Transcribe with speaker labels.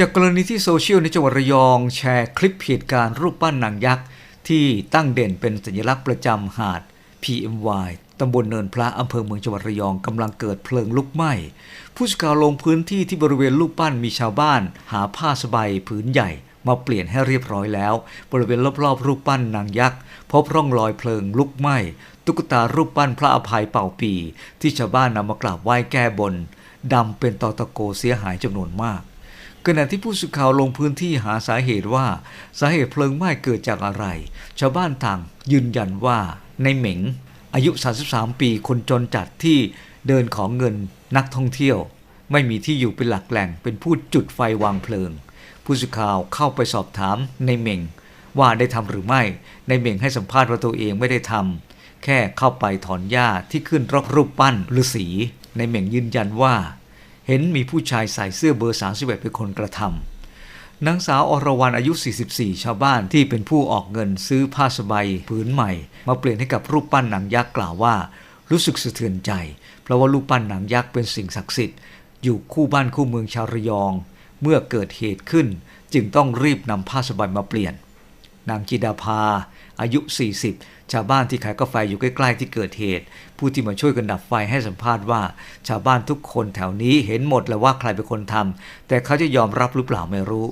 Speaker 1: จากกรณีที่โซเชียลในจังหวัดระยองแชร์คลิปเหตุการณ์รูปปั้นนางยักษ์ ที่ตั้งเด่นเป็นสัญลักษณ์ประจำหาด PMY ตำบลเนินพระอำเภอเมืองจังหวัดระยองกำลังเกิดเพลิงลุกไหม้ ผู้สื่อข่าวลงพื้นที่ที่บริเวณรูปปั้นมีชาวบ้าน หาผ้าสบายผืนใหญ่ มาเปลี่ยนให้เรียบร้อยแล้ว บริเวณรอบๆ รูปปั้นนางยักษ์พบร่องรอยเพลิงลุกไหม้ตุ๊กตารูปปั้นพระอภัยเป่าปี ที่ชาวบ้านนำมากราบไหว้แก้บนดำเป็นตอตะโกเสียหายจำนวนมาก ขณะที่ผู้สื่อข่าวลงพื้นที่หาสาเหตุว่า สาเหตุเพลิงไหม้เกิดจากอะไร ชาวบ้านต่างยืนยันว่าในเหม็ง อายุ 33 ปีคนจนจัดที่เดินของเงินนักท่องเที่ยว ไม่มีที่อยู่เป็นหลักแหล่งเป็นผู้จุดไฟวางเพลิง ผู้สื่อข่าวเข้าไปสอบถามในเหม่งว่าได้ทำหรือไม่ในเหม่งให้สัมภาษณ์ว่าตัวเองไม่ได้ทำแค่เข้าไปถอนหญ้าที่ขึ้นรอบรูปปั้นฤาษีในเหม่งยืนยันว่า เห็นมีผู้ชายใส่เสื้อเบอร์31เป็นคนกระทำนางสาวอรวรรณอายุ 44 ชาวบ้านที่เป็นผู้ออกเงินซื้อผ้าสบายผืนใหม่ มาเปลี่ยนให้กับรูปปั้นหนังยักษ์กล่าวว่า รู้สึกสะเทือนใจ เพราะว่ารูปปั้นหนังยักษ์เป็นสิ่งศักดิ์สิทธิ์ อยู่คู่บ้านคู่เมืองชาวระยอง เมื่อเกิดเหตุขึ้น จึงต้องรีบนำผ้าสบายมาเปลี่ยน นางจิดาภา อายุ 40 ชาวบ้านที่ขายกาแฟอยู่ใกล้ๆที่เกิดเหตุ ผู้ที่มาช่วยกันดับไฟให้สัมภาษณ์ว่า ชาวบ้านทุกคนแถวนี้เห็นหมดแล้วว่าใครเป็นคนทำแต่เขาจะยอมรับหรือเปล่าไม่รู้